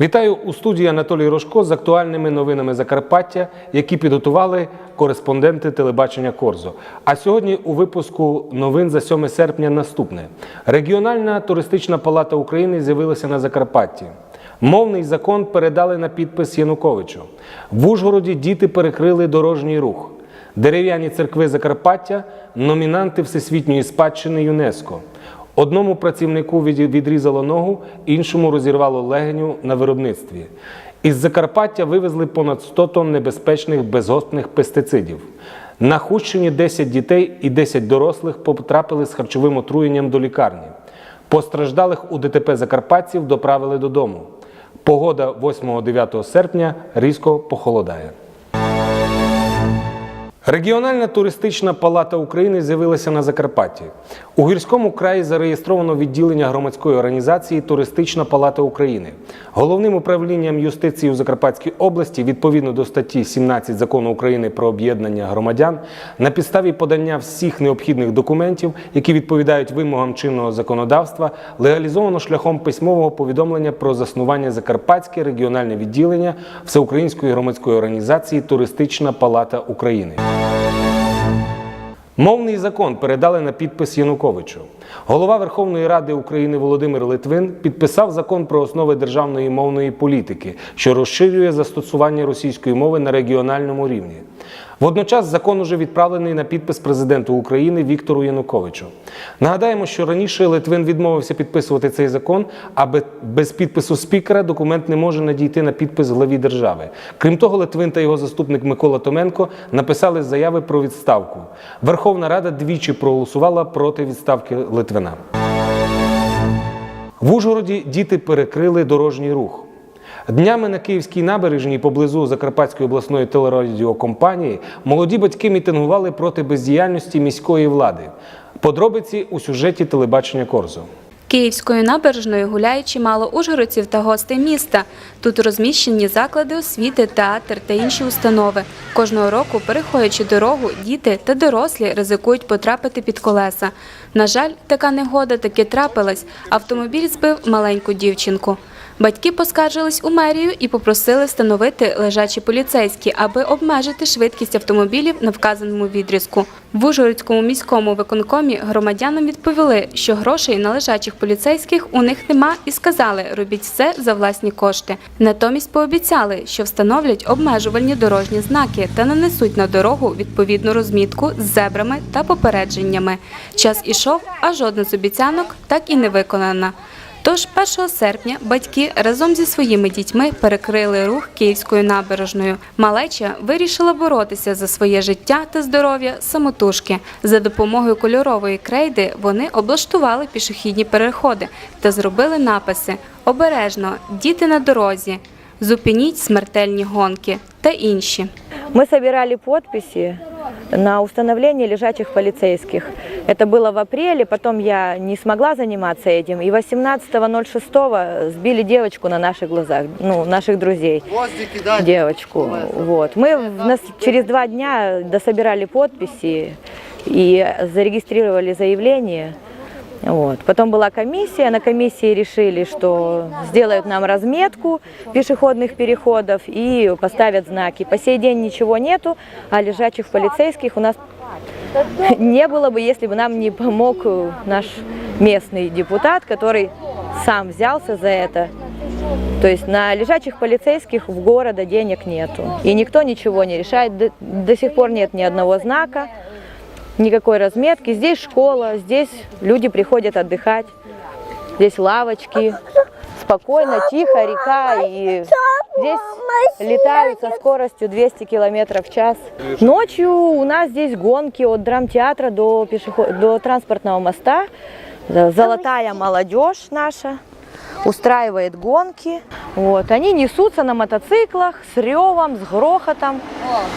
Вітаю у студії Анатолій Рожко з актуальними новинами Закарпаття, які підготували кореспонденти телебачення Корзо. А сьогодні у випуску новин за 7 серпня наступне: регіональна туристична палата України з'явилася на Закарпатті. Мовний закон передали на підпис Януковичу. В Ужгороді діти перекрили дорожній рух. Дерев'яні церкви Закарпаття номінанти Всесвітньої спадщини ЮНЕСКО. Одному працівнику відрізало ногу, іншому розірвало легеню на виробництві. Із Закарпаття вивезли понад 100 тонн небезпечних безгоспних пестицидів. На Хущині 10 дітей і 10 дорослих потрапили з харчовим отруєнням до лікарні. Постраждалих у ДТП закарпатців доправили додому. Погода 8-9 серпня різко похолодає. Регіональна туристична палата України з'явилася на Закарпатті. У гірському краї зареєстровано відділення громадської організації Туристична палата України. Головним управлінням юстиції у Закарпатській області, відповідно до статті 17 закону України про об'єднання громадян, на підставі подання всіх необхідних документів, які відповідають вимогам чинного законодавства, легалізовано шляхом письмового повідомлення про заснування Закарпатське регіональне відділення Всеукраїнської громадської організації Туристична палата України. Мовний закон передали на підпис Януковичу. Голова Верховної Ради України Володимир Литвин підписав закон про основи державної мовної політики, що розширює застосування російської мови на регіональному рівні. Водночас закон уже відправлений на підпис президенту України Віктору Януковичу. Нагадаємо, що раніше Литвин відмовився підписувати цей закон, а без підпису спікера документ не може надійти на підпис главі держави. Крім того, Литвин та його заступник Микола Томенко написали заяви про відставку. Верховна Рада двічі проголосувала проти відставки Литвина. В Ужгороді діти перекрили дорожній рух. Днями на Київській набережній поблизу Закарпатської обласної телерадіокомпанії молоді батьки мітингували проти бездіяльності міської влади. Подробиці у сюжеті телебачення Корзо. Київською набережною гуляє чимало ужгородців та гостей міста. Тут розміщені заклади освіти, театр та інші установи. Кожного року, переходячи дорогу, діти та дорослі ризикують потрапити під колеса. На жаль, така негода таки трапилась. Автомобіль збив маленьку дівчинку. Батьки поскаржились у мерію і попросили встановити лежачі поліцейські, аби обмежити швидкість автомобілів на вказаному відрізку. В Ужгородському міському виконкомі громадянам відповіли, що грошей на лежачих поліцейських у них нема, і сказали, робіть все за власні кошти. Натомість пообіцяли, що встановлять обмежувальні дорожні знаки та нанесуть на дорогу відповідну розмітку з зебрами та попередженнями. Час ішов, а жодна з обіцянок так і не виконана. Тож 1 серпня батьки разом зі своїми дітьми перекрили рух Київською набережною. Малеча вирішила боротися за своє життя та здоров'я самотужки. За допомогою кольорової крейди вони облаштували пішохідні переходи та зробили написи Обережно, діти на дорозі, зупиніть смертельні гонки та інші. Мы собирали подписи на установление лежачих полицейских. Это было в апреле, потом я не смогла заниматься этим. И 18.06 сбили девочку на наших глазах, ну, наших друзей. Девочку. Вот. Мы в нас через два дня дособирали подписи и зарегистрировали заявление. Вот. Потом была комиссия, на комиссии решили, что сделают нам разметку пешеходных переходов и поставят знаки. По сей день ничего нету, а лежачих полицейских у нас не было бы, если бы нам не помог э, наш местный депутат, который сам взялся за это. То есть на лежачих полицейских в города денег нету. И никто ничего не решает. До, до сих пор нет ни одного знака, никакой разметки. Здесь школа, здесь люди приходят отдыхать. Здесь лавочки. Спокойно, тихо, река. И здесь летают со скоростью 200 километров в час. Ночью у нас здесь гонки от драмтеатра до, пешеход... до транспортного моста. Золотая молодежь наша устраивает гонки. Вот. Они несутся на мотоциклах с ревом, с грохотом.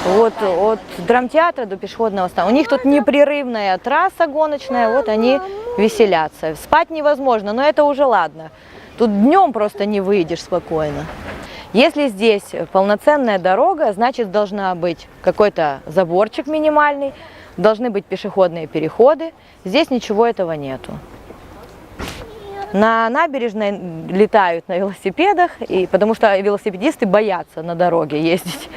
Вот, от драмтеатра до пешеходного моста. У них тут непрерывная трасса гоночная, вот они веселятся. Спать невозможно, но это уже ладно. Тут днем просто не выйдешь спокойно. Если здесь полноценная дорога, значит должна быть какой-то заборчик минимальный, должны быть пешеходные переходы. Здесь ничего этого нету. На набережной летают на велосипедах, и, потому что велосипедисты боятся на дороге ездить.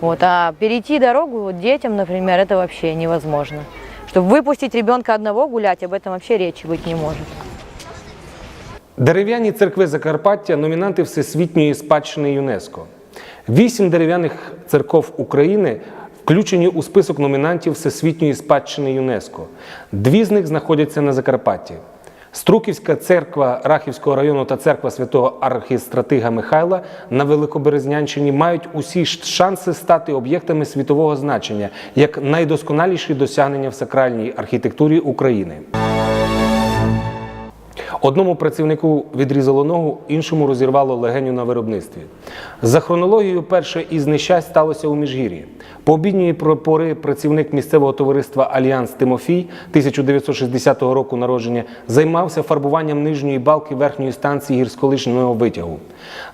Вот, а перейти дорогу вот детям, например, это вообще невозможно. Чтобы выпустить ребенка одного гулять, об этом вообще речи быть не может. Дерев'яні церкви Закарпаття номінанти Всесвітньої спадщини ЮНЕСКО. Вісім дерев'яних церков України включені у список номінантів Всесвітньої спадщини ЮНЕСКо. Дві з них знаходяться на Закарпатті. Струківська церква Рахівського району та церква святого архістратига Михайла на Великоберезнянщині мають усі шанси стати об'єктами світового значення як найдосконаліші досягнення в сакральній архітектурі України. Одному працівнику відрізало ногу, іншому розірвало легеню на виробництві. За хронологією, перше із нещасть сталося у Міжгір'ї. По обідньої про- пори працівник місцевого товариства Альянс Тимофій 1960 року народження займався фарбуванням нижньої балки верхньої станції гірськолижного витягу.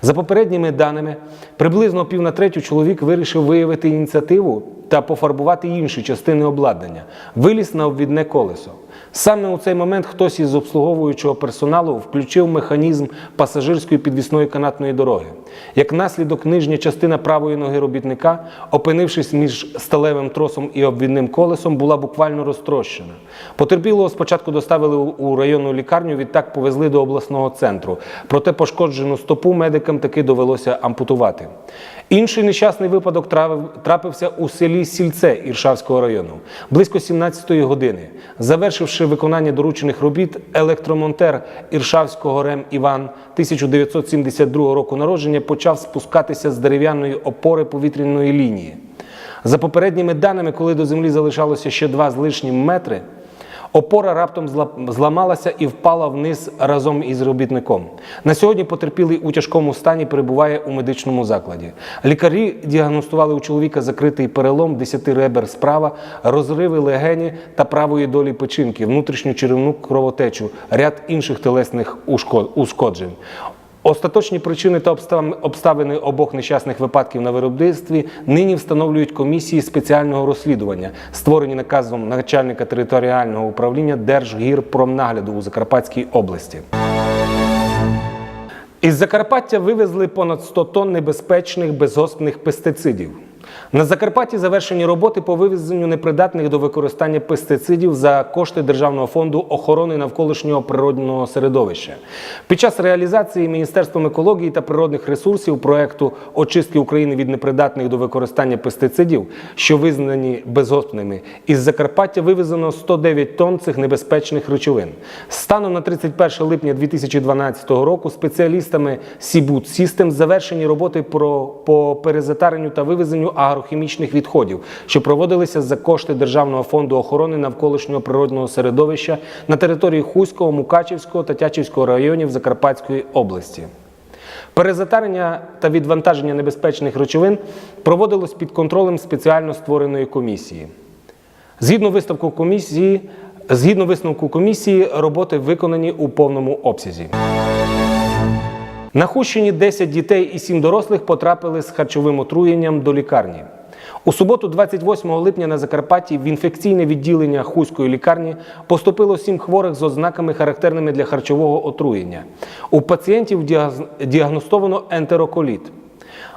За попередніми даними, приблизно пів на третю чоловік вирішив виявити ініціативу та пофарбувати інші частини обладнання. Виліз на обвідне колесо. Саме у цей момент хтось із обслуговуючого персоналу включив механізм пасажирської підвісної канатної дороги. Як наслідок, нижня частина правої ноги робітника, опинившись між сталевим тросом і обвідним колесом, була буквально розтрощена. Потерпілого спочатку доставили у- районну лікарню, відтак повезли до обласного центру. Проте пошкоджену стопу медикам таки довелося ампутувати. Інший нещасний випадок трапився у селі Сільце Іршавського району. Близько 17-ї години, завершивши виконання доручених робіт, електромонтер Іршавського РЕМ Іван 1972 року народження почав спускатися з дерев'яної опори повітряної лінії. За попередніми даними, коли до землі залишалося ще два з лишнім метри, Опора раптом зла- зламалася і впала вниз разом із робітником. На сьогодні потерпілий у тяжкому стані перебуває у медичному закладі. Лікарі діагностували у чоловіка закритий перелом 10 ребер справа, розриви легені та правої долі печінки, внутрішню черевну кровотечу, ряд інших телесних ушкоджень. Остаточні причини та обстав- обставини обох нещасних випадків на виробництві нині встановлюють комісії спеціального розслідування, створені наказом начальника територіального управління Держгірпромнагляду у Закарпатській області. Із Закарпаття вивезли понад 100 тонн небезпечних безгоспних пестицидів. На Закарпатті завершені роботи по вивезенню непридатних до використання пестицидів за кошти Державного фонду охорони навколишнього природного середовища. Під час реалізації Міністерством екології та природних ресурсів проекту очистки України від непридатних до використання пестицидів, що визнані безгоспними, із Закарпаття вивезено 109 тонн цих небезпечних речовин. Станом на 31 липня 2012 року спеціалістами Сібут Systems завершені роботи по перезатаренню та вивезенню агрохімічних відходів, що проводилися за кошти Державного фонду охорони навколишнього природного середовища на території Хуського, Мукачівського та Тячівського районів Закарпатської області. Перезатарення та відвантаження небезпечних речовин проводилось під контролем спеціально створеної комісії. Згідно висновку комісії, згідно висновку комісії, роботи виконані у повному обсязі. На Хущині 10 дітей і 7 дорослих потрапили з харчовим отруєнням до лікарні. У суботу, 28 липня на Закарпатті, в інфекційне відділення Хуської лікарні поступило 7 хворих з ознаками, характерними для харчового отруєння. У пацієнтів діагностовано ентероколіт.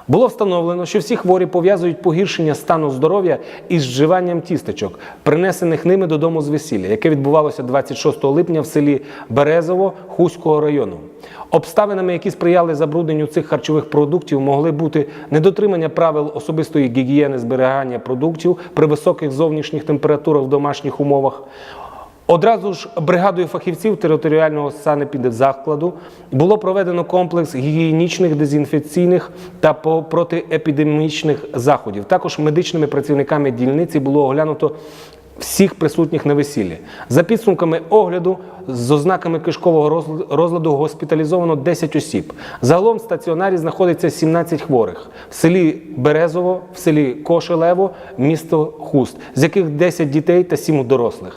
Було встановлено, що всі хворі пов'язують погіршення стану здоров'я із вживанням тістечок, принесених ними додому з весілля, яке відбувалося 26 липня в селі Березово Хуського району. Обставинами, які сприяли забрудненню цих харчових продуктів, могли бути недотримання правил особистої гігієни зберігання продуктів при високих зовнішніх температурах в домашніх умовах. Одразу ж бригадою фахівців територіального санепідзакладу було проведено комплекс гігієнічних, дезінфекційних та протиепідемічних заходів. Також медичними працівниками дільниці було оглянуто всіх присутніх на весіллі. За підсумками огляду з ознаками кишкового розл- розладу госпіталізовано 10 осіб. Загалом в стаціонарі знаходиться 17 хворих в селі Березово, в селі Кошелево, місто Хуст, з яких 10 дітей та 7 дорослих.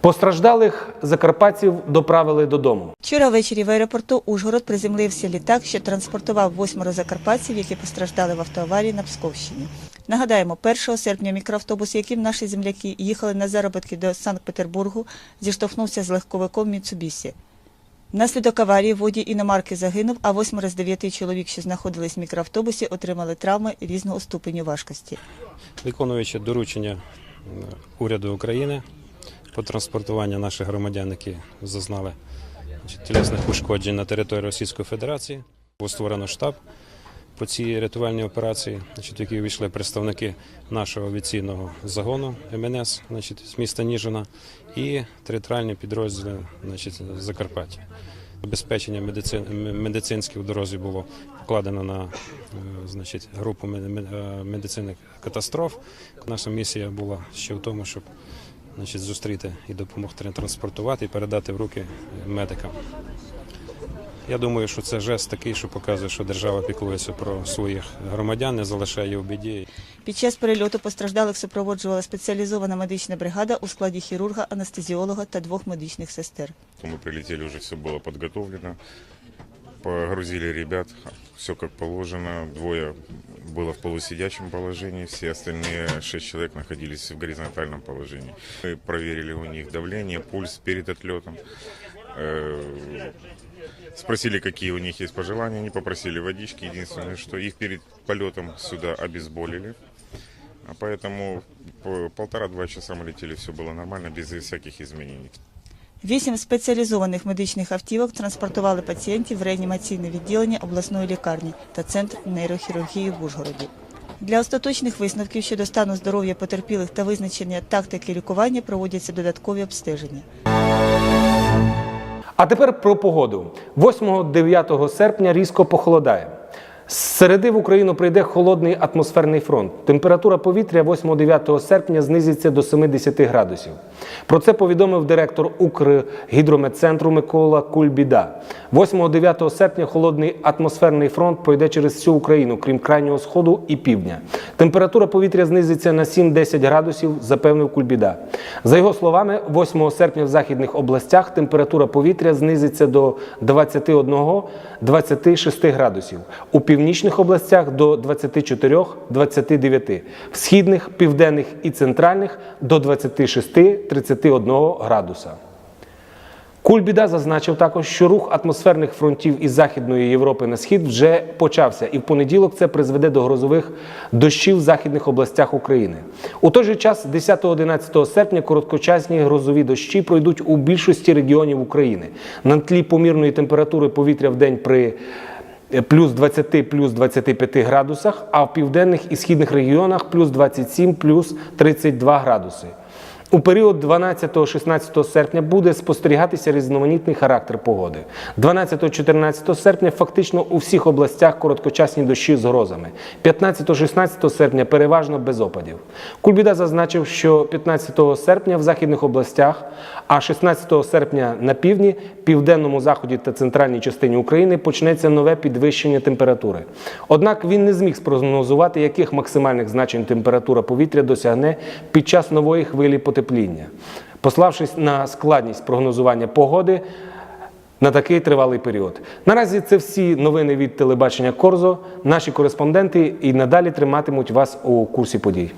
Постраждалих закарпатців доправили додому. Вчора ввечері в аеропорту Ужгород приземлився літак, що транспортував восьмеро закарпатців, які постраждали в автоаварії на Псковщині. Нагадаємо, 1 серпня мікроавтобус, яким наші земляки їхали на заробітки до Санкт-Петербургу, зіштовхнувся з легковиком Міцубісі. Внаслідок аварії водій іномарки загинув, а восьмеро з дев'яти чоловік, що знаходились в мікроавтобусі, отримали травми різного ступеню важкості. виконуючи доручення е, уряду України по транспортуванню наших громадян, які зазнали тілесних ушкоджень на території Російської Федерації. Було створено штаб по цій рятувальній операції, в який увійшли представники нашого авіаційного загону МНС значить, з міста Ніжина і територіальні підрозділи значить, Закарпаття. М- медицинське в дорозі було покладено на е, значить, групу е, медицини катастроф. Наша місія була ще в тому, щоб значить, зустріти і допомогти транспортувати і передати в руки медикам. Я думаю, що це жест такий, що показує, що держава піклується про своїх громадян, не залишає в біді. Під час перельоту постраждалих супроводжувала спеціалізована медична бригада у складі хірурга, анестезіолога та двох медичних сестер. Мы прилетели, уже все было подготовлено. Погрузили ребят, все как положено. Двое было в полусидячем положении, все остальные шесть человек находились в горизонтальном положении. Мы проверили у них давление, пульс перед отлетом. Э, Спросили, какие у них есть пожелания, они попросили водички. Единственное, что их перед полетом сюда обезболили. А поэтому по- полтора-два часа мы летели, все было нормально, без всяких изменений. Вісім спеціалізованих медичних автівок транспортували пацієнтів в реанімаційне відділення обласної лікарні та центр нейрохірургії в Ужгороді. Для остаточних висновків щодо стану здоров'я потерпілих та визначення тактики лікування проводяться додаткові обстеження. А тепер про погоду. 8-9 серпня різко похолодає. З середи в Україну прийде холодний атмосферний фронт. Температура повітря 8-9 серпня знизиться до 70 градусів. Про це повідомив директор Укргідрометцентру Микола Кульбіда. 8-9 серпня холодний атмосферний фронт пройде через всю Україну, крім крайнього сходу і півдня. Температура повітря знизиться на 7-10 градусів, запевнив Кульбіда. За його словами, 8 серпня в західних областях температура повітря знизиться до 21-26 градусів. У північних областях до 24-29, в східних, південних і центральних до 26-31 градуса. Кульбіда зазначив також, що рух атмосферних фронтів із Західної Європи на схід вже почався, і в понеділок це призведе до грозових дощів в західних областях України. У той же час, 10-11 серпня, короткочасні грозові дощі пройдуть у більшості регіонів України. На тлі помірної температури повітря в день при плюс 20 плюс 25 градусах, а в південних і східних регіонах плюс 27 плюс 32 градуси. У період 12-16 серпня буде спостерігатися різноманітний характер погоди. 12-14 серпня фактично у всіх областях короткочасні дощі з грозами. 15-16 серпня переважно без опадів. Кульбіда зазначив, що 15 серпня в західних областях, а 16 серпня на півдні, південному заході та центральній частині України почнеться нове підвищення температури. Однак він не зміг спрогнозувати, яких максимальних значень температура повітря досягне під час нової хвилі потепління. Пославшись на складність прогнозування погоди на такий тривалий період. Наразі це всі новини від телебачення Корзо. Наші кореспонденти і надалі триматимуть вас у курсі подій.